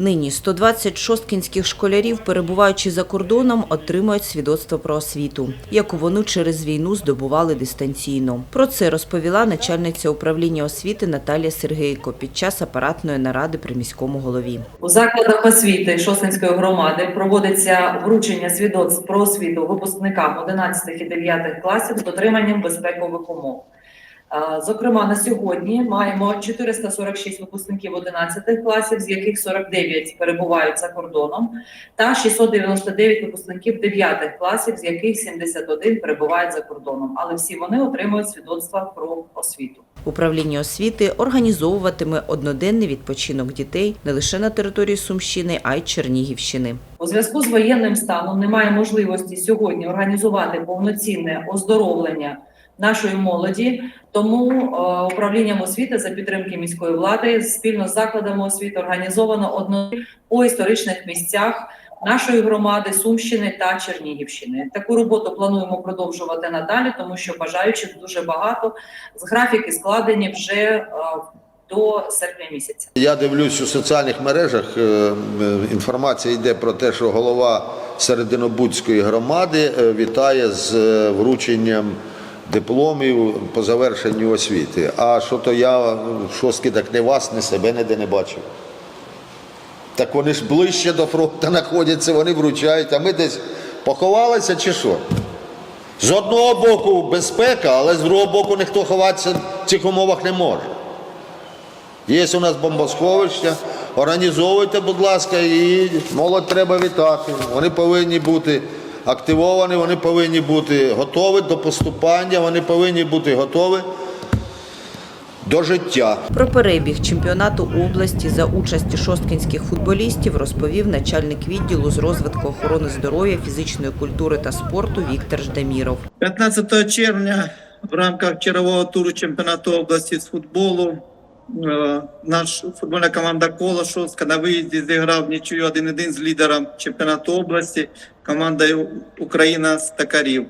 Нині 120 шосткінських школярів, перебуваючи за кордоном, отримують свідоцтво про освіту, яку вони через війну здобували дистанційно. Про це розповіла начальниця управління освіти Наталія Сергейко під час апаратної наради при міському голові. У закладах освіти Шосинської громади проводиться вручення свідоцтв про освіту випускникам 11 і 9 класів з дотриманням безпекових умов. Е, Зокрема, на сьогодні маємо 446 випускників 11 класів, з яких 49 перебувають за кордоном, та 699 випускників 9 класів, з яких 71 перебувають за кордоном. Але всі вони отримують свідоцтва про освіту. Управління освіти організовуватиме одноденний відпочинок дітей не лише на території Сумщини, а й Чернігівщини. У зв'язку з воєнним станом немає можливості сьогодні організувати повноцінне оздоровлення нашої молоді. Тому е, управлінням освіти за підтримки міської влади спільно з закладами освіти організовано одно по історичних місцях нашої громади Сумщини та Чернігівщини. Таку роботу плануємо продовжувати надалі, тому що бажаючих дуже багато. З графіки складені вже е, до серпня місяця. Я дивлюсь у соціальних мережах. е, Інформація йде про те, що голова Серединобудської громади вітає з врученням дипломів по завершенню освіти. А що то я шостки так не вас, ні себе ніде не бачив. Так вони ж ближче до фронту знаходяться, вони вручають, а ми десь поховалися чи що? З одного боку безпека, але з другого боку ніхто ховатися в цих умовах не може. Є у нас бомбосховища, організовуйте, будь ласка, і молодь треба вітати. Вони повинні бути активовані, вони повинні бути готові до поступання, вони повинні бути готові до життя. Про перебіг чемпіонату області за участі шосткінських футболістів розповів начальник відділу з розвитку охорони здоров'я, фізичної культури та спорту Віктор Ждаміров. 15 червня в рамках чергового туру чемпіонату області з футболу наш футбольна команда Колошовська на виїзді зіграв нічию 1-1 з лідером чемпіонату області командою Україна з Такарів.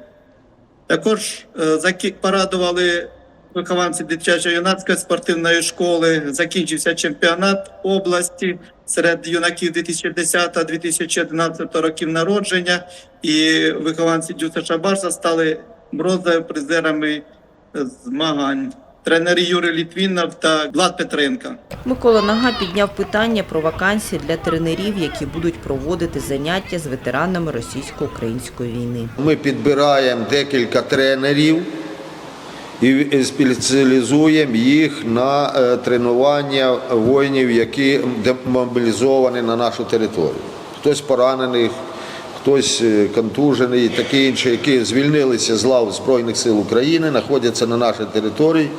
Також е, порадували вихованці дитячо-юнацької спортивної школи. Закінчився чемпіонат області серед юнаків 2010-2011 років народження. І вихованці Дюса Шабарса стали бронзовими призерами змагань. Тренери Юрій Літвінов та Влад Петренко. Микола Нага підняв питання про вакансії для тренерів, які будуть проводити заняття з ветеранами російсько-української війни. Ми підбираємо декілька тренерів і спеціалізуємо їх на е, тренування воїнів, які демобілізовані на нашу територію. Хтось поранений, хтось е, контужений, такі інше, які звільнилися з лав Збройних сил України, знаходяться на нашій території.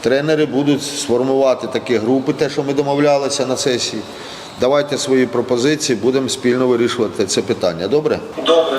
Тренери будуть сформувати такі групи, те, що ми домовлялися на сесії. Давайте свої пропозиції, будемо спільно вирішувати це питання. Добре? Добре.